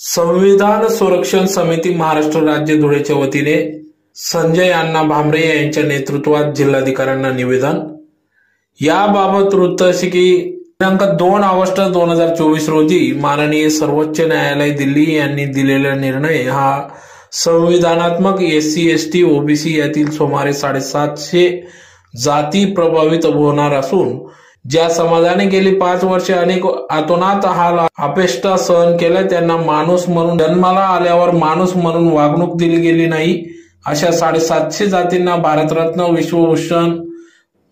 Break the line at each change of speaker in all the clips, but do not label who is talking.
संविधान संरक्षण समिती महाराष्ट्र राज्य धुळेच्या वतीने संजय अण्णा भामरे यांच्या नेतृत्वात जिल्हाधिकाऱ्यांना निवेदन. याबाबत वृत्त असे की दिनांक दोन ऑगस्ट दोन हजार चोवीस रोजी माननीय सर्वोच्च न्यायालय दिल्ली यांनी दिलेला निर्णय हा संविधानात्मक S C S T OBC यातील सुमारे साडेसातशे जाती प्रभावित होणार असून ज्या समाजाने गेली पाच वर्षे अनेक अतोनात हाल अपेष्टा सहन केल्या त्यांना माणूस म्हणून जन्माला आल्यावर माणूस म्हणून वागणूक दिली गेली नाही. अशा साडेसातशे जातींना भारतरत्न विश्वभूषण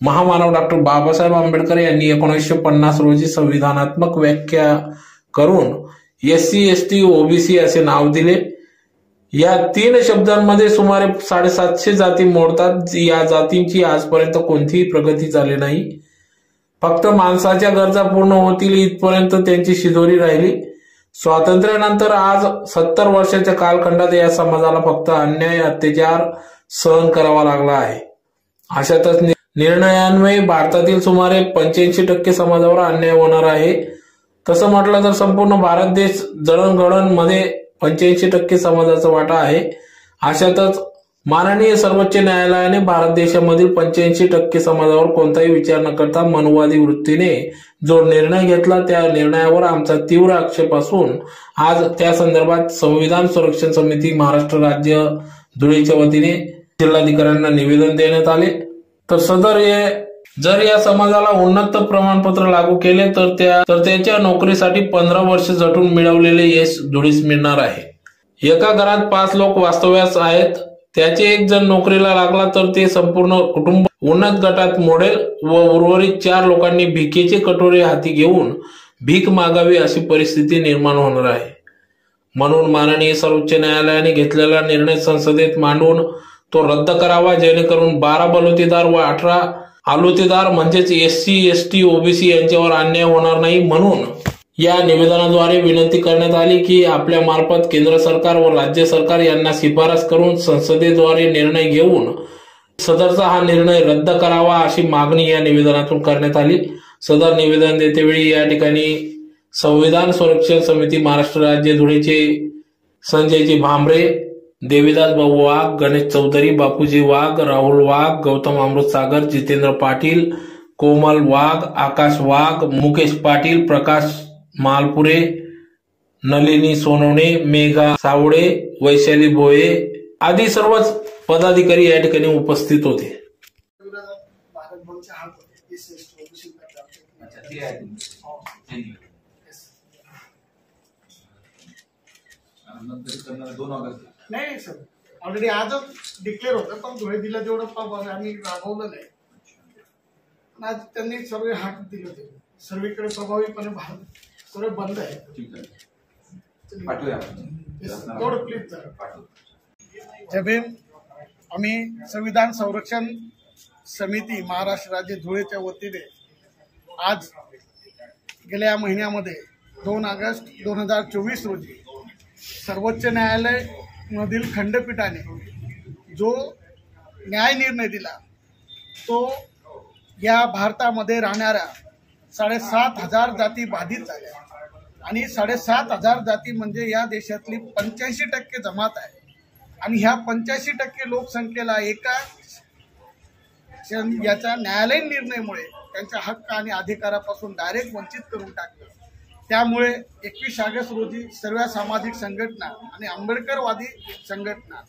महामानव डॉक्टर बाबासाहेब आंबेडकर यांनी एकोणीसशे पन्नास रोजी संविधानात्मक व्याख्या करून S C S T OBC असे नाव दिले. या तीन शब्दांमध्ये सुमारे साडेसातशे जाती मोडतात. या जातींची आजपर्यंत कोणतीही प्रगती झाली नाही. फक्त माणसाच्या गरजा पूर्ण होतील इथपर्यंत त्यांची शिदोरी राहिली. स्वातंत्र्यानंतर आज सत्तर वर्षाच्या कालखंडात या समाजाला फक्त अन्याय अत्याचार सहन करावा लागला आहे. अशातच निर्णयान्वये भारतातील सुमारे पंच्याऐंशी टक्के समाजावर अन्याय होणार आहे. तसं म्हटलं तर संपूर्ण भारत देश जडणघडणमध्ये पंच्याऐंशी टक्के समाजाचा वाटा आहे. अशातच माननीय सर्वोच्च न्यायालयाने भारत देशामधील पंच्याऐंशी टक्के समाजावर कोणताही विचार न करता मनवादी वृत्तीने जो निर्णय घेतला त्या निर्णयावर आमचा तीव्र आक्षेप असून आज त्या संदर्भात संविधान संरक्षण समिती महाराष्ट्र राज्य धुळेच्या वतीने जिल्हाधिकाऱ्यांना निवेदन देण्यात आले. तर सदर हे जर या समाजाला उन्नत प्रमाणपत्र लागू केले तर त्या तर त्याच्या नोकरीसाठी पंधरा वर्ष झटून मिळवलेले यश धुळीस मिळणार आहे. एका घरात पाच लोक वास्तव्यास आहेत. त्याचे एक जण नोकरीला लागला तर ते संपूर्ण कुटुंब उन्नत गटात मोडेल व उर्वरित चार लोकांनी भिकेचे कटोरे हाती घेऊन भीक मागावी अशी परिस्थिती निर्माण होणार आहे. म्हणून माननीय सर्वोच्च न्यायालयाने घेतलेला निर्णय संसदेत मांडून तो रद्द करावा जेणेकरून बारा बलुतेदार व अठरा आलुतेदार म्हणजेच S C S T OBC यांच्यावर अन्याय होणार नाही म्हणून या निवेदनाद्वारे विनंती करण्यात आली की आपल्या मार्फत केंद्र सरकार व राज्य सरकार यांना शिफारस करून संसदेद्वारे निर्णय घेऊन सदरचा हा निर्णय रद्द करावा अशी मागणी या निवेदनातून करण्यात आली. सदर निवेदन देतेवेळी या ठिकाणी संविधान संरक्षण समिती महाराष्ट्र राज्य धुळेचे संजयजी भांबरे देवीदास भाऊ वाघ गणेश चौधरी बापूजी वाघ राहुल वाघ गौतम अमृत सागर जितेंद्र पाटील कोमल वाघ आकाश वाघ मुकेश पाटील प्रकाश मालपुरे नलिनी सोनवणे मेघा सावडे वैशाली भोये आदी सर्वच पदाधिकारी या ठिकाणी उपस्थित होते.
दोन
नाही सर. ऑलरेडी आजच डिक्लेअर होतं पण धुळे दिला तेवढं प- आम्ही राबवलं नाही. पण आज त्यांनी सर्व हात दिले होते. सर्वीकडे प्रभावीपणे भारत सर्व बंद आहे.
ठीक आहे. पाठवूया.
प्लीज
पाठवू.
भीम. आम्ही संविधान संरक्षण समिती महाराष्ट्र राज्य धुळेच्या वतीने आज गेल्या महिन्यामध्ये दोन ऑगस्ट दोन हजार चोवीस रोजी सर्वोच्च न्यायालय मधील खंडपीठाने जो न्याय निर्णय दिला तो या भारतामध्ये राहणाऱ्या साडेसात हजार जाती बाधित झाल्या. आणि साडेसात हजार जाती म्हणजे या देशातली पंच्याऐंशी टक्के जमात आहे. आणि ह्या पंच्याऐंशी टक्के लोकसंख्येला एका याच्या न्यायालयीन निर्णयामुळे त्यांच्या हक्क आणि अधिकारापासून डायरेक्ट वंचित करून टाकलं. त्यामुळे एकवीस ऑगस्ट रोजी सर्व सामाजिक संघटना आणि आंबेडकरवादी संघटना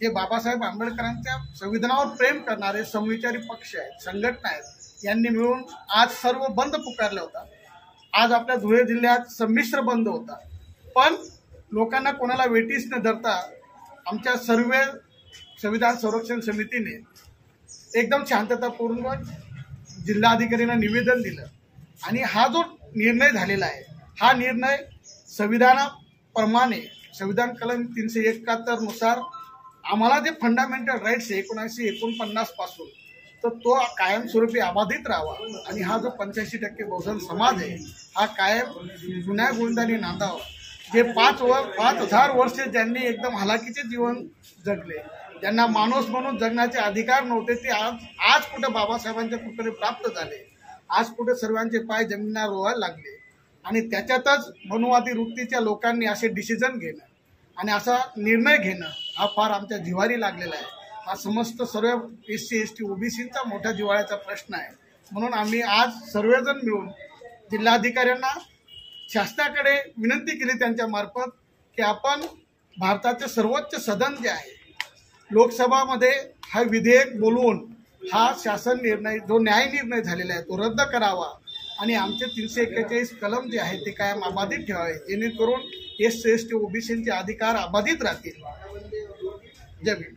जे बाबासाहेब आंबेडकरांच्या संविधानावर प्रेम करणारे समविचारी पक्ष आहेत संघटना आहेत यांनी मिळून आज सर्व बंद पुकारला होता आज आपल्या धुळे जिल्ह्यात संमिश्र बंद होता. पण लोकांना कोणाला वेटीस न धरता आमच्या सर्व संविधान संरक्षण समितीने एकदम शांततापूर्ण जिल्हाधिकाऱ्यांना निवेदन दिलं. आणि हा जो निर्णय झालेला आहे हा निर्णय संविधानाप्रमाणे संविधान कलम तीनशे एकाहत्तरनुसार आम्हाला जे फंडामेंटल राईट्स आहे एकोणीसशे एकोणपन्नासपासून तर तो कायमस्वरूपी अबाधित राहावा. आणि हा जो पंच्याऐंशी टक्के बहुजन समाज आहे हा कायम जुन्या गोविंदाने नांदावा. जे पाच व पाच हजार वर्षे ज्यांनी एकदम हलाखीचे जीवन जगले ज्यांना माणूस म्हणून जगण्याचे अधिकार नव्हते ते आज आज कुठं बाबासाहेबांच्या कृपेने प्राप्त झाले आज कुठे सर्वांचे पाय जमिनीला रोवायला लागले. आणि त्याच्यातच मनुवादी वृत्तीच्या लोकांनी असे डिसिजन घेणं आणि असा निर्णय घेणं हा फार आमच्या जिवारी लागलेला आहे. हा समस्त सर्व एस सी एस टी ओबीसीचा मोठा जिव्हाळ्याचा प्रश्न आहे. म्हणून आम्ही आज सर्वजण मिळून जिल्हाधिकाऱ्यांना शासनाकडे विनंती केली त्यांच्या मार्फत की आपण भारताचे सर्वोच्च सदन जे आहे लोकसभामध्ये हा विधेयक बोलवून हा शासन निर्णय जो न्याय निर्णय झालेला आहे तो रद्द करावा आणि आमचे तीनशे एक्केचाळीस कलम जे आहेत ते कायम अबाधित ठेवावे जेणेकरून एस सी एस टी ओबीसीचे अधिकार अबाधित राहतील. जय भीम.